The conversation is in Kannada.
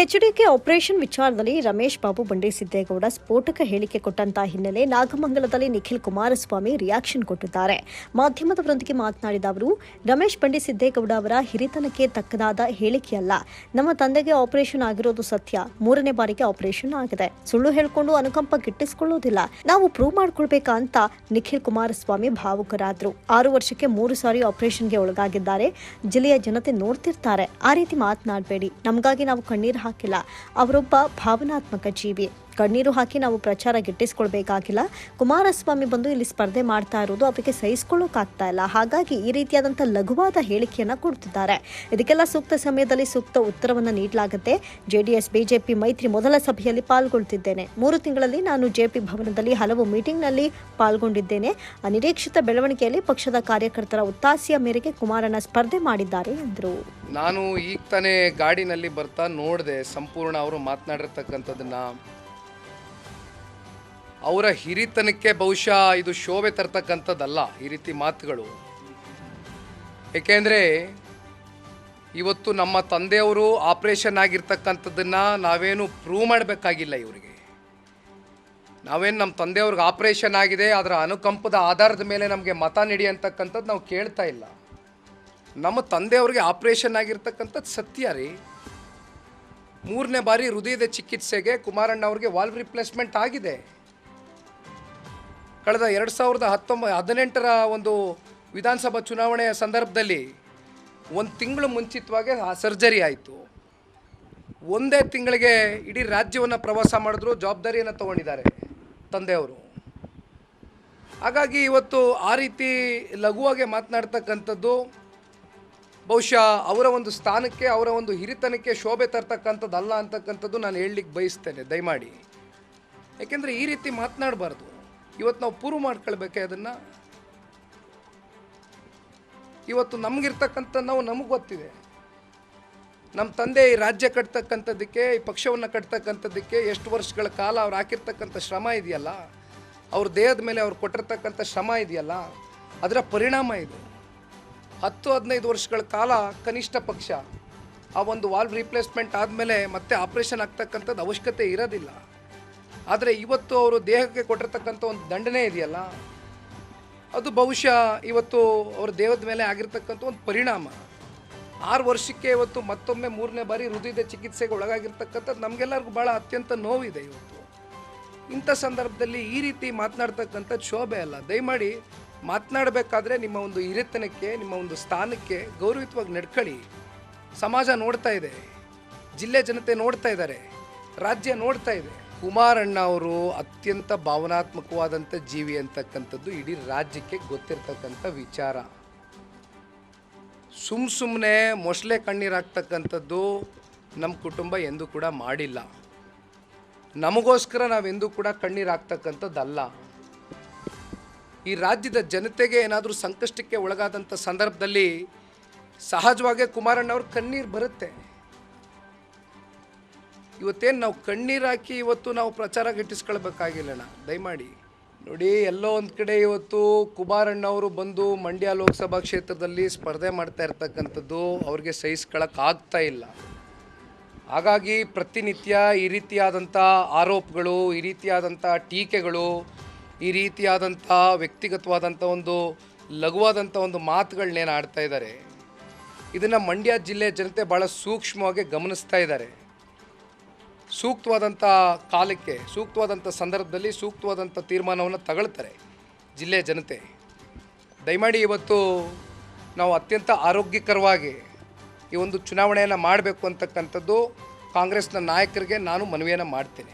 ಎಚ್ಡಿಕೆ ಆಪರೇಷನ್ ವಿಚಾರದಲ್ಲಿ ರಮೇಶ್ ಬಾಬು ಬಂಡೆಸಿದ್ದೇಗೌಡ ಸ್ಫೋಟಕ ಹೇಳಿಕೆ ಕೊಟ್ಟಂತ ಹಿನ್ನೆಲೆ ನಾಗಮಂಗಲದಲ್ಲಿ ನಿಖಿಲ್ ಕುಮಾರಸ್ವಾಮಿ ರಿಯಾಕ್ಷನ್ ಕೊಟ್ಟಿದ್ದಾರೆ. ಮಾಧ್ಯಮದವರೊಂದಿಗೆ ಮಾತನಾಡಿದ ಅವರು, ರಮೇಶ್ ಬಂಡೆಸಿದ್ದೇಗೌಡ ಅವರ ಹಿರಿತನಕ್ಕೆ ತಕ್ಕದಾದ ಹೇಳಿಕೆಯಲ್ಲ. ನಮ್ಮ ತಂದೆಗೆ ಆಪರೇಷನ್ ಆಗಿರೋದು ಸತ್ಯ. ಮೂರನೇ ಬಾರಿಗೆ ಆಪರೇಷನ್ ಆಗಿದೆ. ಸುಳ್ಳು ಹೇಳಿಕೊಂಡು ಅನುಕಂಪ ಗಿಟ್ಟಿಸಿಕೊಳ್ಳೋದಿಲ್ಲ. ನಾವು ಪ್ರೂವ್ ಮಾಡ್ಕೊಳ್ಬೇಕಾ ಅಂತ ನಿಖಿಲ್ ಕುಮಾರಸ್ವಾಮಿ ಭಾವುಕರಾದ್ರು. ಆರು ವರ್ಷಕ್ಕೆ ಮೂರು ಸಾರಿ ಆಪರೇಷನ್ಗೆ ಒಳಗಾಗಿದ್ದಾರೆ. ಜಿಲ್ಲೆಯ ಜನತೆ ನೋಡ್ತಿರ್ತಾರೆ. ಆ ರೀತಿ ಮಾತನಾಡಬೇಡಿ. ನಮಗಾಗಿ ನಾವು ಕಣ್ಣೀರು ಹಾಕಿಲ್ಲ. ಅವರೊಬ್ಬ ಭಾವನಾತ್ಮಕ ಜೀವಿ. ಕಣ್ಣೀರು ಹಾಕಿ ನಾವು ಪ್ರಚಾರ ಗಿಟ್ಟಿಸ್ಕೊಳ್ಬೇಕಾಗಿಲ್ಲ. ಕುಮಾರಸ್ವಾಮಿ ಬಂದು ಇಲ್ಲಿ ಸ್ಪರ್ಧೆ ಮಾಡ್ತಾ ಇರೋದು ಅವರಿಗೆ ಸಹಿಸ್ಕೊಳ್ಳೋಕ್ಕಾಗ್ತಾ ಇಲ್ಲ. ಹಾಗಾಗಿ ಈ ರೀತಿಯಾದಂಥ ಲಘುವಾದ ಹೇಳಿಕೆಯನ್ನು ಕೊಡ್ತಿದ್ದಾರೆ. ಇದಕ್ಕೆಲ್ಲ ಸೂಕ್ತ ಸಮಯದಲ್ಲಿ ಸೂಕ್ತ ಉತ್ತರವನ್ನು ನೀಡಲಾಗುತ್ತೆ. ಜೆಡಿಎಸ್, ಬಿಜೆಪಿ ಮೈತ್ರಿ ಮೊದಲ ಸಭೆಯಲ್ಲಿ ಪಾಲ್ಗೊಳ್ತಿದ್ದೇನೆ. ಮೂರು ತಿಂಗಳಲ್ಲಿ ನಾನು ಜೆಪಿ ಭವನದಲ್ಲಿ ಹಲವು ಮೀಟಿಂಗ್ನಲ್ಲಿ ಪಾಲ್ಗೊಂಡಿದ್ದೇನೆ. ಅನಿರೀಕ್ಷಿತ ಬೆಳವಣಿಗೆಯಲ್ಲಿ ಪಕ್ಷದ ಕಾರ್ಯಕರ್ತರ ಒತ್ತಾಸೆಯ ಮೇರೆಗೆ ಕುಮಾರನ ಸ್ಪರ್ಧೆ ಮಾಡಿದ್ದಾರೆ ಎಂದರು. ನಾನು ಈಗ ತಾನೇ ಗಾಡಿನಲ್ಲಿ ಬರ್ತಾ ನೋಡಿದೆ. ಸಂಪೂರ್ಣ ಅವರು ಮಾತನಾಡಿರ್ತಕ್ಕಂಥದ್ದನ್ನ ಅವರ ಹಿರಿತನಕ್ಕೆ ಬಹುಶಃ ಇದು ಶೋಭೆ ತರ್ತಕ್ಕಂಥದ್ದಲ್ಲ ಈ ರೀತಿ ಮಾತುಗಳು. ಏಕೆಂದರೆ ಇವತ್ತು ನಮ್ಮ ತಂದೆಯವರು ಆಪ್ರೇಷನ್ ಆಗಿರ್ತಕ್ಕಂಥದ್ದನ್ನು ನಾವೇನು ಪ್ರೂವ್ ಮಾಡಬೇಕಾಗಿಲ್ಲ ಇವರಿಗೆ. ನಾವೇನು ನಮ್ಮ ತಂದೆಯವ್ರಿಗೆ ಆಪ್ರೇಷನ್ ಆಗಿದೆ, ಅದರ ಅನುಕಂಪದ ಆಧಾರದ ಮೇಲೆ ನಮಗೆ ಮತ ನೀಡಿ ಅಂತಕ್ಕಂಥದ್ದು ನಾವು ಕೇಳ್ತಾ ಇಲ್ಲ. ನಮ್ಮ ತಂದೆಯವ್ರಿಗೆ ಆಪ್ರೇಷನ್ ಆಗಿರ್ತಕ್ಕಂಥದ್ದು ಸತ್ಯ ರೀ. ಮೂರನೇ ಬಾರಿ ಹೃದಯದ ಚಿಕಿತ್ಸೆಗೆ ಕುಮಾರಣ್ಣ ಅವ್ರಿಗೆ ವಾಲ್ವ್ ರಿಪ್ಲೇಸ್ಮೆಂಟ್ ಆಗಿದೆ. ಕಳೆದ ಎರಡು ಸಾವಿರದ ಹತ್ತೊಂಬ ಹದಿನೆಂಟರ ಒಂದು ವಿಧಾನಸಭಾ ಚುನಾವಣೆಯ ಸಂದರ್ಭದಲ್ಲಿ ಒಂದು ತಿಂಗಳು ಮುಂಚಿತವಾಗಿ ಸರ್ಜರಿ ಆಯಿತು. ಒಂದೇ ತಿಂಗಳಿಗೆ ಇಡೀ ರಾಜ್ಯವನ್ನು ಪ್ರವಾಸ ಮಾಡಿದ್ರು, ಜವಾಬ್ದಾರಿಯನ್ನು ತಗೊಂಡಿದ್ದಾರೆ ತಂದೆಯವರು. ಹಾಗಾಗಿ ಇವತ್ತು ಆ ರೀತಿ ಲಘುವಾಗಿ ಮಾತನಾಡ್ತಕ್ಕಂಥದ್ದು, ಬಹುಶಃ ಅವರ ಒಂದು ಸ್ಥಾನಕ್ಕೆ, ಅವರ ಒಂದು ಹಿರಿತನಕ್ಕೆ ಶೋಭೆ ತರ್ತಕ್ಕಂಥದ್ದಲ್ಲ ಅಂತಕ್ಕಂಥದ್ದು ನಾನು ಹೇಳಲಿಕ್ಕೆ ಬಯಸ್ತೇನೆ, ದಯಮಾಡಿ. ಏಕೆಂದರೆ ಈ ರೀತಿ ಮಾತನಾಡಬಾರ್ದು. ಇವತ್ತು ನಾವು ಪ್ರೂವ್ ಮಾಡ್ಕೊಳ್ಬೇಕೆ ಅದನ್ನು ಇವತ್ತು ನಮಗಿರ್ತಕ್ಕಂಥ ನಾವು ನಮಗೆ ಗೊತ್ತಿದೆ. ನಮ್ಮ ತಂದೆ ಈ ರಾಜ್ಯ ಕಟ್ತಕ್ಕಂಥದ್ದಕ್ಕೆ, ಈ ಪಕ್ಷವನ್ನು ಕಟ್ತಕ್ಕಂಥದ್ದಕ್ಕೆ ಎಷ್ಟು ವರ್ಷಗಳ ಕಾಲ ಅವ್ರು ಹಾಕಿರ್ತಕ್ಕಂಥ ಶ್ರಮ ಇದೆಯಲ್ಲ, ಅವ್ರ ದೇಹದ ಮೇಲೆ ಅವ್ರು ಕೊಟ್ಟಿರ್ತಕ್ಕಂಥ ಶ್ರಮ ಇದೆಯಲ್ಲ, ಅದರ ಪರಿಣಾಮ ಇದು. ಹತ್ತು, ಹದಿನೈದು ವರ್ಷಗಳ ಕಾಲ ಕನಿಷ್ಠ ಪಕ್ಷ ಆ ಒಂದು ವಾಲ್ವ್ ರಿಪ್ಲೇಸ್ಮೆಂಟ್ ಆದಮೇಲೆ ಮತ್ತೆ ಆಪ್ರೇಷನ್ ಆಗ್ತಕ್ಕಂಥದ್ದು ಅವಶ್ಯಕತೆ ಇರೋದಿಲ್ಲ. ಆದರೆ ಇವತ್ತು ಅವರು ದೇಹಕ್ಕೆ ಕೊಟ್ಟಿರ್ತಕ್ಕಂಥ ಒಂದು ದಂಡನೆ ಇದೆಯಲ್ಲ, ಅದು ಬಹುಶಃ ಇವತ್ತು ಅವ್ರ ದೇಹದ ಮೇಲೆ ಆಗಿರ್ತಕ್ಕಂಥ ಒಂದು ಪರಿಣಾಮ. ಆರು ವರ್ಷಕ್ಕೆ ಇವತ್ತು ಮತ್ತೊಮ್ಮೆ ಮೂರನೇ ಬಾರಿ ಹೃದಯದ ಚಿಕಿತ್ಸೆಗೆ ಒಳಗಾಗಿರ್ತಕ್ಕಂಥದ್ದು ನಮಗೆಲ್ಲರಿಗೂ ಭಾಳ ಅತ್ಯಂತ ನೋವಿದೆ ಇವತ್ತು. ಇಂಥ ಸಂದರ್ಭದಲ್ಲಿ ಈ ರೀತಿ ಮಾತನಾಡ್ತಕ್ಕಂಥ ಶೋಭೆ ಅಲ್ಲ. ದಯಮಾಡಿ ಮಾತನಾಡಬೇಕಾದ್ರೆ ನಿಮ್ಮ ಒಂದು ಹಿರಿತನಕ್ಕೆ, ನಿಮ್ಮ ಒಂದು ಸ್ಥಾನಕ್ಕೆ ಗೌರವಿತವಾಗಿ ನಡ್ಕೊಳ್ಳಿ ಸಮಾಜ ನೋಡ್ತಾ ಇದೆ, ಜಿಲ್ಲೆ ಜನತೆ ನೋಡ್ತಾ ಇದ್ದಾರೆ, ರಾಜ್ಯ ನೋಡ್ತಾ ಇದೆ. ಕುಮಾರಣ್ಣ ಅವರು ಅತ್ಯಂತ ಭಾವನಾತ್ಮಕವಾದಂಥ ಜೀವಿ ಅಂತಕ್ಕಂಥದ್ದು ಇಡೀ ರಾಜ್ಯಕ್ಕೆ ಗೊತ್ತಿರ್ತಕ್ಕಂಥ ವಿಚಾರ. ಸುಮ್ಮ ಸುಮ್ಮನೆ ಮೊಸಳೆ ಕಣ್ಣೀರಾಗ್ತಕ್ಕಂಥದ್ದು ನಮ್ಮ ಕುಟುಂಬ ಎಂದೂ ಕೂಡ ಮಾಡಿಲ್ಲ. ನಮಗೋಸ್ಕರ ನಾವೆಂದೂ ಕೂಡ ಕಣ್ಣೀರಾಗ್ತಕ್ಕಂಥದ್ದಲ್ಲ ಈ ರಾಜ್ಯದ ಜನತೆಗೆ ಏನಾದರೂ ಸಂಕಷ್ಟಕ್ಕೆ ಒಳಗಾದಂಥ ಸಂದರ್ಭದಲ್ಲಿ ಸಹಜವಾಗೇ ಕುಮಾರಣ್ಣವ್ರ ಕಣ್ಣೀರು ಬರುತ್ತೆ. ಇವತ್ತೇನು ನಾವು ಕಣ್ಣೀರು ಹಾಕಿ ಇವತ್ತು ನಾವು ಪ್ರಚಾರ ಗಿಟ್ಟಿಸ್ಕೊಳ್ಬೇಕಾಗಿಲ್ಲಣ್ಣ ದಯಮಾಡಿ. ನೋಡಿ, ಎಲ್ಲೋ ಒಂದು ಕಡೆ ಇವತ್ತು ಕುಮಾರಣ್ಣವರು ಬಂದು ಮಂಡ್ಯ ಲೋಕಸಭಾ ಕ್ಷೇತ್ರದಲ್ಲಿ ಸ್ಪರ್ಧೆ ಮಾಡ್ತಾ ಇರ್ತಕ್ಕಂಥದ್ದು ಅವ್ರಿಗೆ ಸಹಿಸ್ಕೊಳಕ್ಕಾಗ್ತಾ ಇಲ್ಲ. ಹಾಗಾಗಿ ಪ್ರತಿನಿತ್ಯ ಈ ರೀತಿಯಾದಂಥ ಆರೋಪಗಳು, ಈ ರೀತಿಯಾದಂಥ ಟೀಕೆಗಳು, ಈ ರೀತಿಯಾದಂಥ ವ್ಯಕ್ತಿಗತವಾದಂಥ ಒಂದು ಲಘುವಾದಂಥ ಒಂದು ಮಾತುಗಳನ್ನೇನು ಆಡ್ತಾ ಇದ್ದಾರೆ. ಇದನ್ನು ಮಂಡ್ಯ ಜಿಲ್ಲೆ ಜನತೆ ಭಾಳ ಸೂಕ್ಷ್ಮವಾಗಿ ಗಮನಿಸ್ತಾ ಇದ್ದಾರೆ. ಸೂಕ್ತವಾದಂಥ ಕಾಲಕ್ಕೆ, ಸೂಕ್ತವಾದಂಥ ಸಂದರ್ಭದಲ್ಲಿ ಸೂಕ್ತವಾದಂಥ ತೀರ್ಮಾನವನ್ನು ತಗೊಳ್ತಾರೆ ಜಿಲ್ಲೆಯ ಜನತೆ. ದಯಮಾಡಿ ಇವತ್ತು ನಾವು ಅತ್ಯಂತ ಆರೋಗ್ಯಕರವಾಗಿ ಈ ಒಂದು ಚುನಾವಣೆಯನ್ನು ಮಾಡಬೇಕು ಅಂತಕ್ಕಂಥದ್ದು ಕಾಂಗ್ರೆಸ್ನ ನಾಯಕರಿಗೆ ನಾನು ಮನವಿಯನ್ನು ಮಾಡ್ತೇನೆ.